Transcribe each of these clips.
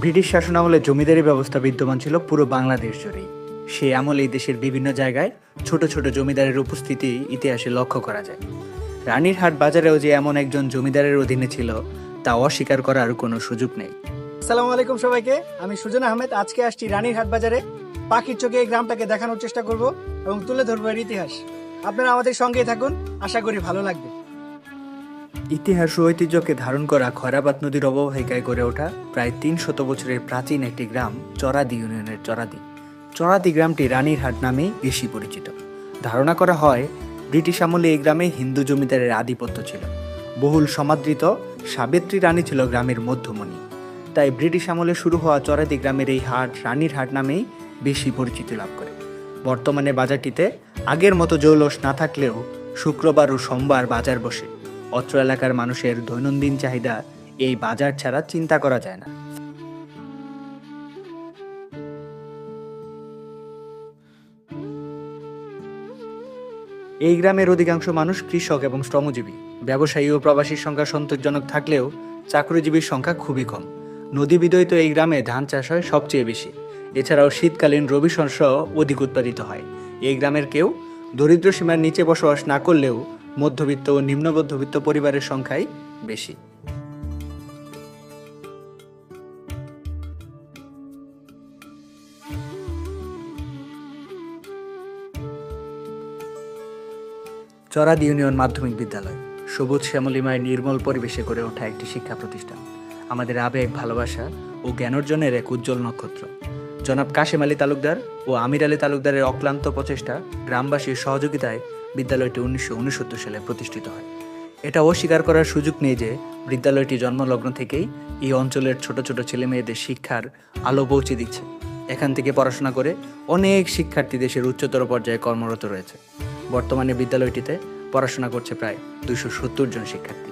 British শাসনামলে জমিদারি ব্যবস্থা বিদ্যমান ছিল পুরো বাংলাদেশ জুড়েই। সে আমলে এই দেশের বিভিন্ন জায়গায় ছোট ছোট জমিদারের উপস্থিতি ইতিহাসে লক্ষ্য করা যায়। রানীরহাট বাজারেও যে এমন একজন জমিদারের অধীনে ছিল, তা অস্বীকার করার কোনো সুযোগ নেই। আসসালামু আলাইকুম সবাইকে, আমি সুজন আহমেদ, আজকে আসছি রানীরহাট বাজারে। পাখির চোখে এই গ্রামটাকে দেখানোর চেষ্টা করব এবং তুলে ধরবো এর ইতিহাস। আপনারা আমাদের সঙ্গেই থাকুন, আশা করি ভালো লাগবে। ইতিহাস ও ঐতিহ্যকে ধারণ করা খয়রাবাদ নদীর অববাহিকায় গড়ে ওঠা প্রায় তিন শত বছরের প্রাচীন একটি গ্রাম চরাদি ইউনিয়নের চরাদি। চরাদি গ্রামটি রানীরহাট নামেই বেশি পরিচিত। ধারণা করা হয়, ব্রিটিশ আমলে এই গ্রামে হিন্দু জমিদারের আধিপত্য ছিল। বহুল সমাদৃত সাবিত্রী রানী ছিল গ্রামের মধ্যমণি। তাই ব্রিটিশ আমলে শুরু হওয়া চরাদি গ্রামের এই হাট রানীর হাট নামেই বেশি পরিচিতি লাভ করে। বর্তমানে বাজারটিতে আগের মতো জৌলস না থাকলেও শুক্রবার ও সোমবার বাজার বসে। অত্র এলাকার মানুষের দৈনন্দিন চাহিদা এই বাজার ছাড়া চিন্তা করা যায় না। এই গ্রামের অধিকাংশ মানুষ কৃষক এবং শ্রমজীবী। ব্যবসায়ী ও প্রবাসীর সংখ্যা সন্তোষজনক থাকলেও চাকরিজীবীর সংখ্যা খুবই কম। নদী বিদয়িত এই গ্রামে ধান চাষ হয় সবচেয়ে বেশি। এছাড়াও শীতকালীন রবি শস্য অধিক উৎপাদিত হয়। এই গ্রামের কেউ দরিদ্র সীমার নিচে বসবাস না করলেও মধ্যবিত্ত ও নিম্ন মধ্যবিত্ত পরিবারের সংখ্যাই বেশি। চরাদ ইউনিয়ন মাধ্যমিক বিদ্যালয়। সবুজ শ্যামলিমায় নির্মল পরিবেশে গড়ে ওঠা একটি শিক্ষা প্রতিষ্ঠান। আমাদের আবেগ, ভালোবাসা ও জ্ঞানার্জনের এক উজ্জ্বল নক্ষত্র। জনাব কাশেম আলী তালুকদার ও আমির আলী তালুকদারের অক্লান্ত প্রচেষ্টা গ্রামবাসীর সহযোগিতায় বিদ্যালয়টি উনিশশো উনসত্তর সালে প্রতিষ্ঠিত হয়। এটা অস্বীকার করার সুযোগ নেই যে বিদ্যালয়টি জন্মলগ্ন থেকেই এই অঞ্চলের ছোট ছোট ছেলে মেয়েদের শিক্ষার আলো পৌঁছে দিচ্ছে। এখান থেকে পড়াশোনা করে অনেক শিক্ষার্থী দেশের উচ্চতর পর্যায়ে কর্মরত রয়েছে। বর্তমানে বিদ্যালয়টিতে পড়াশোনা করছে প্রায় দুশো সত্তর জন শিক্ষার্থী।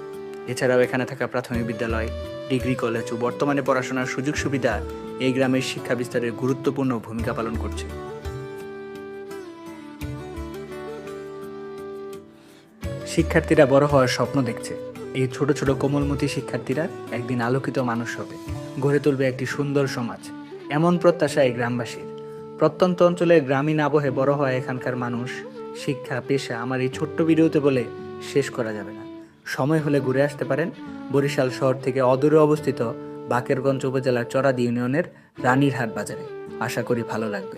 এছাড়াও এখানে থাকা প্রাথমিক বিদ্যালয়, ডিগ্রি কলেজ ও বর্তমানে পড়াশোনার সুযোগ সুবিধা এই গ্রামের শিক্ষা বিস্তারের গুরুত্বপূর্ণ ভূমিকা পালন করছে। শিক্ষার্থীরা বড় হওয়ার স্বপ্ন দেখছে। এই ছোট ছোট কোমলমতি শিক্ষার্থীরা একদিন আলোকিত মানুষ হবে। গড়ে তুলবে একটি সুন্দর সমাজ। এমন প্রত্যাশা এই গ্রামবাসীর। প্রত্যন্ত অঞ্চলের গ্রামীণ আবহে বড় হয় এখানকার মানুষ, শিক্ষা, পেশা আমার এই ছোট্ট ভিডিওতে বলে শেষ করা যাবে না। সময় হলে ঘুরে আসতে পারেন বরিশাল শহর থেকে অদূরে অবস্থিত বাকেরগঞ্জ উপজেলার চরাদি ইউনিয়নের রানীরহাট বাজারে। আশা করি ভালো লাগবে।